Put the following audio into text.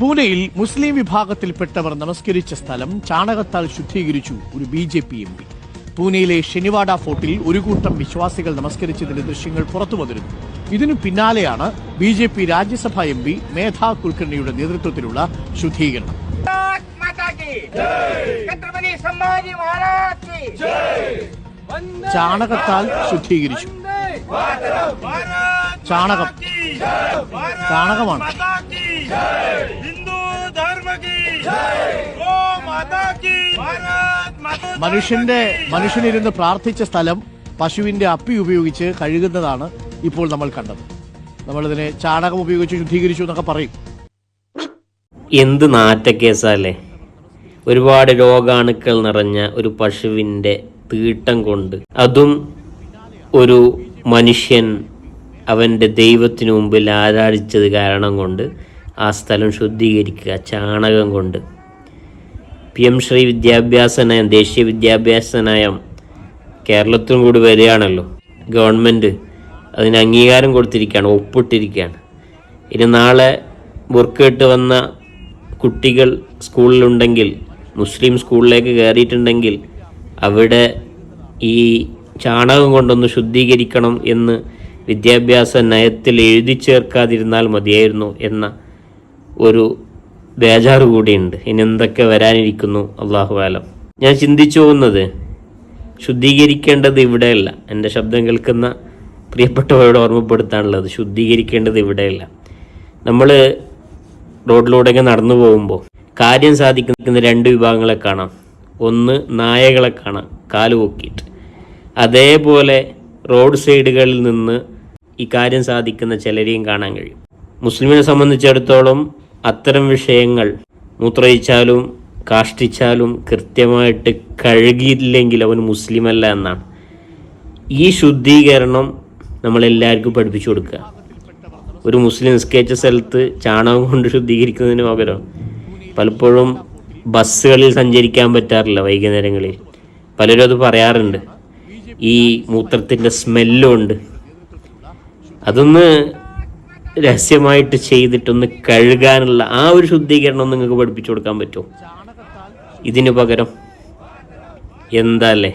പൂനെയിൽ മുസ്ലിം വിഭാഗത്തിൽപ്പെട്ടവർ നമസ്കരിച്ച സ്ഥലം ചാണകത്താൽ ശുദ്ധീകരിച്ചു ഒരു B J P M P. പൂനെയിലെ ഷെനിവാഡ ഫോർട്ടിൽ ഒരു കൂട്ടം വിശ്വാസികൾ നമസ്കരിച്ചതിന്റെ ദൃശ്യങ്ങൾ പുറത്തു വന്നിരുന്നു. ഇതിനു പിന്നാലെയാണ് B J P Rajya Sabha M P Medha കുൽക്കർണിയുടെ നേതൃത്വത്തിലുള്ള ശുദ്ധീകരണം. ചാണകത്താൽ ശുദ്ധീകരിച്ചു. ചാണകം. ചാണകമാണ്. മനുഷ്യന്റെ മനുഷ്യനിരുന്ന് പ്രാർത്ഥിച്ച സ്ഥലം പശുവിന്റെ അപ്പി ഉപയോഗിച്ച് കഴുകുന്നതാണ് ഇപ്പോൾ നമ്മൾ കണ്ടത്. നമ്മളിതിനെ ചാണകം ഉപയോഗിച്ച് ശുദ്ധീകരിച്ചു എന്നൊക്കെ പറയും. എന്ത് നാറ്റക്കേസല്ലേ? ഒരുപാട് രോഗാണുക്കൾ നിറഞ്ഞ ഒരു പശുവിന്റെ തീട്ടം കൊണ്ട് അതും ഒരു മനുഷ്യൻ അവന്റെ ദൈവത്തിനു മുമ്പിൽ ആരാധിച്ചത് കാരണം കൊണ്ട് ആ സ്ഥലം ശുദ്ധീകരിക്കുക ചാണകം കൊണ്ട്. പി എം ശ്രീ വിദ്യാഭ്യാസ നയം ദേശീയ വിദ്യാഭ്യാസ നയം കേരളത്തിലും കൂടി വരികയാണല്ലോ. ഗവൺമെന്റ് അതിന് അംഗീകാരം കൊടുത്തിരിക്കുകയാണ് ഒപ്പിട്ടിരിക്കുകയാണ്. ഇനി നാളെ ബുർക്കിട്ട് വന്ന കുട്ടികൾ സ്കൂളിലുണ്ടെങ്കിൽ മുസ്ലിം സ്കൂളിലേക്ക് കയറിയിട്ടുണ്ടെങ്കിൽ അവിടെ ഈ ചാണകം കൊണ്ടൊന്ന് ശുദ്ധീകരിക്കണം എന്ന് വിദ്യാഭ്യാസ നയത്തിൽ എഴുതി ചേർക്കാതിരുന്നാൽ മതിയായിരുന്നു എന്ന ഒരു ബേജാറ് കൂടിയുണ്ട്. ഇനി എന്തൊക്കെ വരാനിരിക്കുന്നു? അള്ളാഹു ആലം. ഞാൻ ചിന്തിച്ചു പോകുന്നത് ശുദ്ധീകരിക്കേണ്ടത് ഇവിടെയല്ല. എന്റെ ശബ്ദം കേൾക്കുന്ന പ്രിയപ്പെട്ടവരോട് ഓർമ്മപ്പെടുത്താനുള്ളത് ശുദ്ധീകരിക്കേണ്ടത് ഇവിടെയല്ല. നമ്മൾ റോഡിലൂടെയൊക്കെ നടന്നു പോകുമ്പോൾ കാര്യം സാധിക്കുന്ന രണ്ട് വിഭാഗങ്ങളെ കാണാം. ഒന്ന് നായകളെ കാണാം കാൽ പൊക്കിയിട്ട്. അതേപോലെ റോഡ് സൈഡുകളിൽ നിന്ന് ഈ കാര്യം സാധിക്കുന്ന ചിലരെയും കാണാൻ കഴിയും. മുസ്ലിമിനെ സംബന്ധിച്ചിടത്തോളം അത്തരം വിഷയങ്ങൾ മൂത്രയിച്ചാലും കാഷ്ടിച്ചാലും കൃത്യമായിട്ട് കഴുകിയില്ലെങ്കിൽ അവൻ മുസ്ലിമല്ല എന്നാണ്. ഈ ശുദ്ധീകരണം നമ്മളെല്ലാവർക്കും പഠിപ്പിച്ചു കൊടുക്കുക. ഒരു മുസ്ലിം നിസ്കരിച്ച സ്ഥലത്ത് ചാണകം കൊണ്ട് ശുദ്ധീകരിക്കുന്നതിന് പകരം പലപ്പോഴും ബസ്സുകളിൽ സഞ്ചരിക്കാൻ പറ്റാറില്ല വൈകുന്നേരങ്ങളിൽ. പലരും അത് പറയാറുണ്ട്. ഈ മൂത്രത്തിന്റെ സ്മെല്ലും ഉണ്ട്. അതൊന്ന് രഹസ്യമായിട്ട് ചെയ്തിട്ടൊന്ന് കഴുകാനുള്ള ആ ഒരു ശുദ്ധീകരണം നിങ്ങൾക്ക് പഠിപ്പിച്ചു കൊടുക്കാൻ പറ്റുമോ? ഇതിനു പകരം എന്താ അല്ലേ?